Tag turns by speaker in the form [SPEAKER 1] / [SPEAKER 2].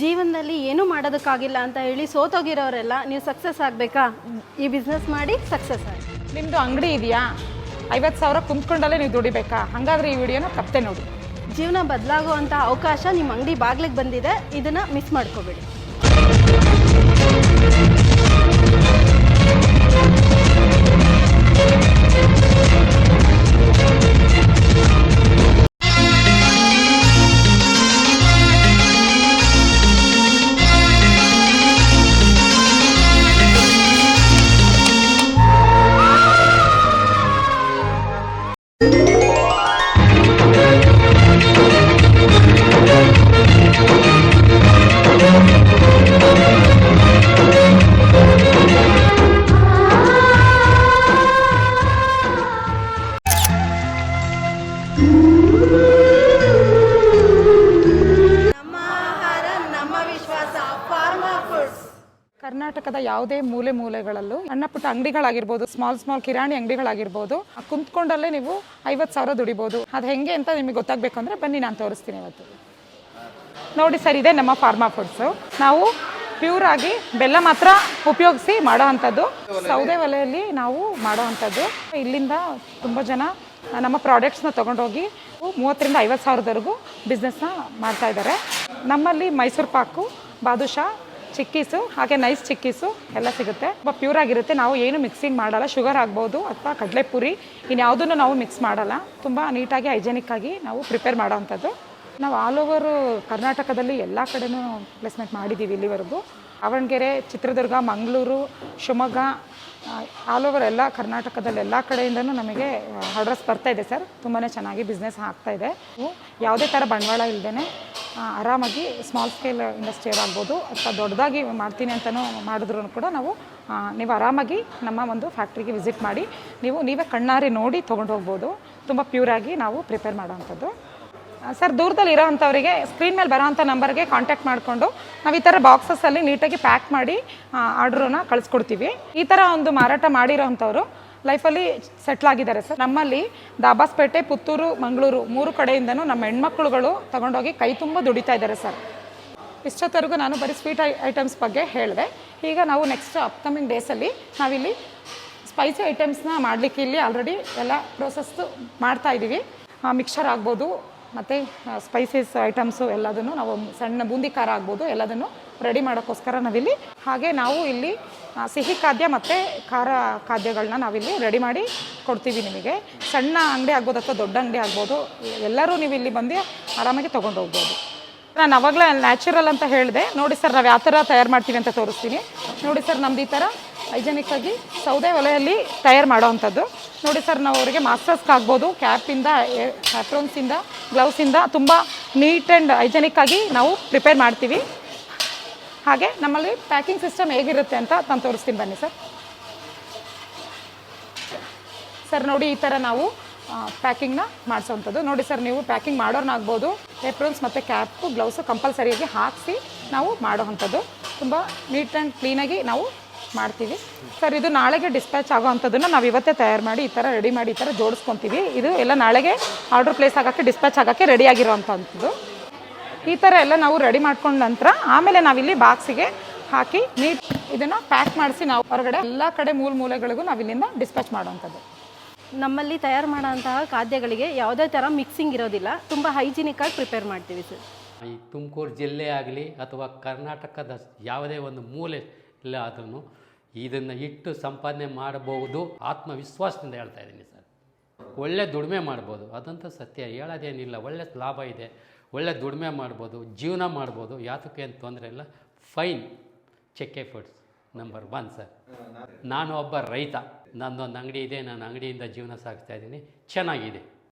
[SPEAKER 1] ಜೀವನದಲ್ಲಿ ಏನೂ ಮಾಡೋದಕ್ಕಾಗಿಲ್ಲ ಅಂತ ಹೇಳಿ ಸೋತೋಗಿರೋರೆಲ್ಲ ನೀವು ಸಕ್ಸಸ್ ಆಗಬೇಕಾ? ಈ ಬಿಸ್ನೆಸ್ ಮಾಡಿ ಸಕ್ಸಸ್ ಆಗಿ.
[SPEAKER 2] ನಿಮ್ಮದು ಅಂಗಡಿ ಇದೆಯಾ? ಐವತ್ತು ಸಾವಿರ ಕುಂತ್ಕೊಂಡಲ್ಲೇ ನೀವು ದುಡಿಬೇಕಾ? ಹಾಗಾದ್ರೆ ಈ ವಿಡಿಯೋನ ತಪ್ಪದೆ ನೋಡಿ.
[SPEAKER 1] ಜೀವನ ಬದಲಾಗುವಂಥ ಅವಕಾಶ ನಿಮ್ಮ ಅಂಗಡಿ ಬಾಗ್ಲಿಗೆ ಬಂದಿದೆ. ಇದನ್ನು ಮಿಸ್ ಮಾಡ್ಕೋಬೇಡಿ.
[SPEAKER 2] ಕರ್ನಾಟಕದ ಯಾವುದೇ ಮೂಲೆ ಮೂಲೆಗಳಲ್ಲೂ ಸಣ್ಣ ಪುಟ್ಟ ಅಂಗಡಿಗಳಾಗಿರ್ಬೋದು ಸ್ಮಾಲ್ ಸ್ಮಾಲ್ ಕಿರಾಣಿ ಅಂಗಡಿಗಳಾಗಿರ್ಬೋದು ಕುಂತ್ಕೊಂಡಲ್ಲೇ ನೀವು ಐವತ್ತು ಸಾವಿರ ದುಡಿಬೋದು. ಅದು ಹೆಂಗೆ ಅಂತ ನಿಮಗೆ ಗೊತ್ತಾಗಬೇಕು ಅಂದರೆ ಬನ್ನಿ ನಾನು ತೋರಿಸ್ತೀನಿ ಇವತ್ತು. ನೋಡಿ ಸರ್, ಇದೆ ನಮ್ಮ ಫಾರ್ಮಾ ಫುಡ್ಸು ನಾವು ಪ್ಯೂರ್ ಆಗಿ ಬೆಲ್ಲ ಮಾತ್ರ ಉಪಯೋಗಿಸಿ ಮಾಡೋ ಅಂಥದ್ದು. ಸೌದೆ ಒಲೆಯಲ್ಲಿ ನಾವು ಮಾಡೋ ಅಂಥದ್ದು. ಇಲ್ಲಿಂದ ತುಂಬ ಜನ ನಮ್ಮ ಪ್ರಾಡಕ್ಟ್ಸ್ನ ತೊಗೊಂಡೋಗಿ ಮೂವತ್ತರಿಂದ ಐವತ್ತು ಸಾವಿರದವರೆಗೂ ಬಿಸ್ನೆಸ್ನ ಮಾಡ್ತಾ ಇದ್ದಾರೆ. ನಮ್ಮಲ್ಲಿ ಮೈಸೂರು ಪಾಕು, ಬಾದುಷಾ ಚಿಕ್ಕೀಸು, ಹಾಗೆ ನೈಸ್ ಚಿಕ್ಕೀಸು ಎಲ್ಲ ಸಿಗುತ್ತೆ. ತುಂಬ ಪ್ಯೂರ್ ಆಗಿರುತ್ತೆ. ನಾವು ಏನು ಮಿಕ್ಸಿಂಗ್ ಮಾಡಲ್ಲ. ಶುಗರ್ ಆಗ್ಬೋದು ಅಥವಾ ಕಡಲೆಪುರಿ ಇನ್ಯಾವುದನ್ನು ನಾವು ಮಿಕ್ಸ್ ಮಾಡಲ್ಲ. ತುಂಬ ನೀಟಾಗಿ ಹೈಜೆನಿಕ್ ಆಗಿ ನಾವು ಪ್ರಿಪೇರ್ ಮಾಡೋವಂಥದ್ದು. ನಾವು ಆಲ್ ಓವರ್ ಕರ್ನಾಟಕದಲ್ಲಿ ಎಲ್ಲ ಕಡೆನೂ ಪ್ಲೇಸ್ಮೆಂಟ್ ಮಾಡಿದ್ದೀವಿ ಇಲ್ಲಿವರೆಗೂ. ದಾವಣಗೆರೆ, ಚಿತ್ರದುರ್ಗ, ಮಂಗಳೂರು, ಶಿವಮೊಗ್ಗ ಆಲ್ ಓವರ್ ಎಲ್ಲ ಕರ್ನಾಟಕದಲ್ಲಿ ಎಲ್ಲ ಕಡೆಯಿಂದನೂ ನಮಗೆ ಬರ್ತಾ ಇದೆ ಸರ್. ತುಂಬಾ ಚೆನ್ನಾಗಿ ಬಿಸ್ನೆಸ್ ಆಗ್ತಾ ಇದೆ. ನಾವು ಯಾವುದೇ ಥರ ಬಂಡವಾಳ ಇಲ್ಲದೇ ಆರಾಮಾಗಿ ಸ್ಮಾಲ್ ಸ್ಕೇಲ್ ಇಂಡಸ್ಟ್ರಿ ಆಗ್ಬೋದು ಅಥವಾ ದೊಡ್ಡದಾಗಿ ಮಾಡ್ತೀನಿ ಅಂತಲೂ ಮಾಡಿದ್ರು ಕೂಡ ನಾವು ನೀವು ಆರಾಮಾಗಿ ನಮ್ಮ ಒಂದು ಫ್ಯಾಕ್ಟ್ರಿಗೆ ವಿಸಿಟ್ ಮಾಡಿ, ನೀವು ನೀವೇ ಕಣ್ಣಾರಿ ನೋಡಿ ತೊಗೊಂಡು ಹೋಗ್ಬೋದು. ತುಂಬ ಪ್ಯೂರಾಗಿ ನಾವು ಪ್ರಿಪೇರ್ ಮಾಡೋವಂಥದ್ದು. ಸರ್ ದೂರದಲ್ಲಿ ಇರೋವಂಥವರಿಗೆ ಸ್ಕ್ರೀನ್ ಮೇಲೆ ಬರೋವಂಥ ನಂಬರ್ಗೆ ಕಾಂಟ್ಯಾಕ್ಟ್ ಮಾಡಿಕೊಂಡು ನಾವು ಈ ಥರ ಬಾಕ್ಸಸ್ಸಲ್ಲಿ ನೀಟಾಗಿ ಪ್ಯಾಕ್ ಮಾಡಿ ಆರ್ಡ್ರನ್ನ ಕಳಿಸ್ಕೊಡ್ತೀವಿ. ಈ ಥರ ಒಂದು ಮಾರಾಟ ಮಾಡಿರೋವಂಥವ್ರು ಲೈಫಲ್ಲಿ ಸೆಟ್ಲ್ ಆಗಿದ್ದಾರೆ ಸರ್ ನಮ್ಮಲ್ಲಿ ದಾಬಾಸ್ಪೇಟೆ, ಪುತ್ತೂರು, ಮಂಗಳೂರು ಮೂರು ಕಡೆಯಿಂದನೂ ನಮ್ಮ ಹೆಣ್ಮಕ್ಳುಗಳು ತಗೊಂಡೋಗಿ ಕೈ ತುಂಬ ದುಡಿತಾ ಇದ್ದಾರೆ ಸರ್ ಇಷ್ಟೊತ್ತವರೆಗೂ ನಾನು ಬರೀ ಸ್ವೀಟ್ ಐಟಮ್ಸ್ ಬಗ್ಗೆ ಹೇಳಿದೆ. ಈಗ ನಾವು ನೆಕ್ಸ್ಟ್ ಅಪ್ಕಮಿಂಗ್ ಡೇಸಲ್ಲಿ ನಾವಿಲ್ಲಿ ಸ್ಪೈಸಿ ಐಟಮ್ಸ್ನ ಮಾಡಲಿಕ್ಕೆ ಇಲ್ಲಿ ಆಲ್ರೆಡಿ ಎಲ್ಲ ಪ್ರೋಸೆಸ್ಸು ಮಾಡ್ತಾ ಇದ್ದೀವಿ ಮಿಕ್ಸರ್ ಆಗ್ಬೋದು, ಮತ್ತು ಸ್ಪೈಸಸ್ ಐಟಮ್ಸು ಎಲ್ಲದನ್ನು ನಾವು ಸಣ್ಣ ಬೂಂದಿ ಖಾರ ಆಗ್ಬೋದು ಎಲ್ಲದನ್ನು ರೆಡಿ ಮಾಡೋಕ್ಕೋಸ್ಕರ ನಾವಿಲ್ಲಿ. ಹಾಗೆ ನಾವು ಇಲ್ಲಿ ಸಿಹಿ ಖಾದ್ಯ ಮತ್ತು ಖಾರ ಖಾದ್ಯಗಳನ್ನ ನಾವಿಲ್ಲಿ ರೆಡಿ ಮಾಡಿ ಕೊಡ್ತೀವಿ ನಿಮಗೆ. ಸಣ್ಣ ಅಂಗಡಿ ಆಗ್ಬೋದು ಅಥವಾ ದೊಡ್ಡ ಅಂಗಡಿ ಆಗ್ಬೋದು, ಎಲ್ಲರೂ ನೀವು ಇಲ್ಲಿ ಬಂದು ಆರಾಮಾಗಿ ತೊಗೊಂಡು ಹೋಗ್ಬೋದು. ನಾನು ಅವಾಗಲೇ ನ್ಯಾಚುರಲ್ ಅಂತ ಹೇಳಿದೆ, ನೋಡಿ ಸರ್ ನಾವು ಯಾವ ಥರ ತಯಾರು ಮಾಡ್ತೀವಿ ಅಂತ ತೋರಿಸ್ತೀನಿ. ನೋಡಿ ಸರ್ ನಮ್ದು ಈ ಥರ ಹೈಜೆನಿಕ್ ಆಗಿ ಸೌದೆ ಒಲೆಯಲ್ಲಿ ತಯಾರು ಮಾಡೋ ಅಂಥದ್ದು. ನೋಡಿ ಸರ್ ನಾವು ಅವರಿಗೆ ಮಾಸ್ಟರ್ಸ್ಗೆ ಆಗ್ಬೋದು ಕ್ಯಾಪಿಂದ ಹ್ಯಾಪ್ರೋನ್ಸಿಂದ ಗ್ಲೌಸಿಂದ ತುಂಬ ನೀಟ್ ಆ್ಯಂಡ್ ಹೈಜೆನಿಕ್ ಆಗಿ ನಾವು ಪ್ರಿಪೇರ್ ಮಾಡ್ತೀವಿ. ಹಾಗೆ ನಮ್ಮಲ್ಲಿ ಪ್ಯಾಕಿಂಗ್ ಸಿಸ್ಟಮ್ ಹೇಗಿರುತ್ತೆ ಅಂತ ನಾನು ತೋರಿಸ್ತೀನಿ ಬನ್ನಿ ಸರ್. ಸರ್, ನೋಡಿ ಈ ಥರ ನಾವು ಪ್ಯಾಕಿಂಗ್ನ ಮಾಡಿಸೋವಂಥದ್ದು ನೋಡಿ ಸರ್, ನೀವು ಪ್ಯಾಕಿಂಗ್ ಮಾಡೋರ್ನಾಗ್ಬೋದು ಏಪ್ರನ್ಸ್ ಮತ್ತು ಕ್ಯಾಪು ಗ್ಲೌಸು ಕಂಪಲ್ಸರಿಯಾಗಿ ಹಾಕಿಸಿ ನಾವು ಮಾಡೋವಂಥದ್ದು ತುಂಬ ನೀಟ್ ಆ್ಯಂಡ್ ಕ್ಲೀನಾಗಿ ನಾವು ಮಾಡ್ತೀವಿ. ಸರ್, ಇದು ನಾಳೆಗೆ ಡಿಸ್ಪ್ಯಾಚ್ ಆಗೋ ಅಂಥದ್ದನ್ನು ನಾವು ಇವತ್ತೇ ತಯಾರು ಮಾಡಿ ಈ ಥರ ರೆಡಿ ಮಾಡಿ ಈ ಥರ ಜೋಡಿಸ್ಕೊತೀವಿ. ಇದು ಎಲ್ಲ ನಾಳೆಗೆ ಆರ್ಡ್ರ್ ಪ್ಲೇಸ್ ಆಗೋಕ್ಕೆ ಡಿಸ್ಪ್ಯಾಚ್ ಆಗೋಕ್ಕೆ ರೆಡಿ ಆಗಿರೋವಂಥದ್ದು ಈ ಥರ ಎಲ್ಲ ನಾವು ರೆಡಿ ಮಾಡ್ಕೊಂಡ ನಂತರ ಆಮೇಲೆ ನಾವಿಲ್ಲಿ ಬಾಕ್ಸಿಗೆ ಹಾಕಿ ನೀಟ್ ಇದನ್ನು ಪ್ಯಾಕ್ ಮಾಡಿಸಿ ನಾವು ಹೊರಗಡೆ ಎಲ್ಲ ಕಡೆ ಮೂಲ ಮೂಲೆಗಳಿಗೂ ನಾವು ಇಲ್ಲಿಂದ ಡಿಸ್ಪ್ಯಾಚ್ ಮಾಡುವಂಥದ್ದು.
[SPEAKER 1] ನಮ್ಮಲ್ಲಿ ತಯಾರು ಮಾಡೋಂತಹ ಖಾದ್ಯಗಳಿಗೆ ಯಾವುದೇ ಥರ ಮಿಕ್ಸಿಂಗ್ ಇರೋದಿಲ್ಲ. ತುಂಬ ಹೈಜಿನಿಕ್ಕಾಗಿ ಪ್ರಿಪೇರ್ ಮಾಡ್ತೀವಿ ಸರ್
[SPEAKER 3] ಈ ತುಮಕೂರು ಜಿಲ್ಲೆ ಆಗಲಿ ಅಥವಾ ಕರ್ನಾಟಕದ ಯಾವುದೇ ಒಂದು ಮೂಲೆ ಇಲ್ಲ ಆದ್ರೂ ಇದನ್ನು ಇಟ್ಟು ಸಂಪಾದನೆ ಮಾಡಬಹುದು. ಆತ್ಮವಿಶ್ವಾಸದಿಂದ ಹೇಳ್ತಾ ಇದ್ದೀನಿ ಸರ್ ಒಳ್ಳೆ ದುಡಿಮೆ ಮಾಡ್ಬೋದು. ಅದಂತೂ ಸತ್ಯ. ಹೇಳೋದೇನಿಲ್ಲ. ಒಳ್ಳೆ ಲಾಭ ಇದೆ. ಒಳ್ಳೆ ದುಡಿಮೆ ಮಾಡ್ಬೋದು. ಜೀವನ ಮಾಡ್ಬೋದು. ಯಾತಕ್ಕೆ ಏನು ತೊಂದರೆ ಇಲ್ಲ. ಫೈನ್. ಚೆಕ್ಕೆ ಫುಡ್ಸ್ ನಂಬರ್ ಒನ್ ಸರ್. ನಾನು ಒಬ್ಬ ರೈತ. ನನ್ನೊಂದು ಅಂಗಡಿ ಇದೆ. ನಾನು ಅಂಗಡಿಯಿಂದ ಜೀವನ ಸಾಗಿಸ್ತಾ ಇದ್ದೀನಿ. ಚೆನ್ನಾಗಿದೆ.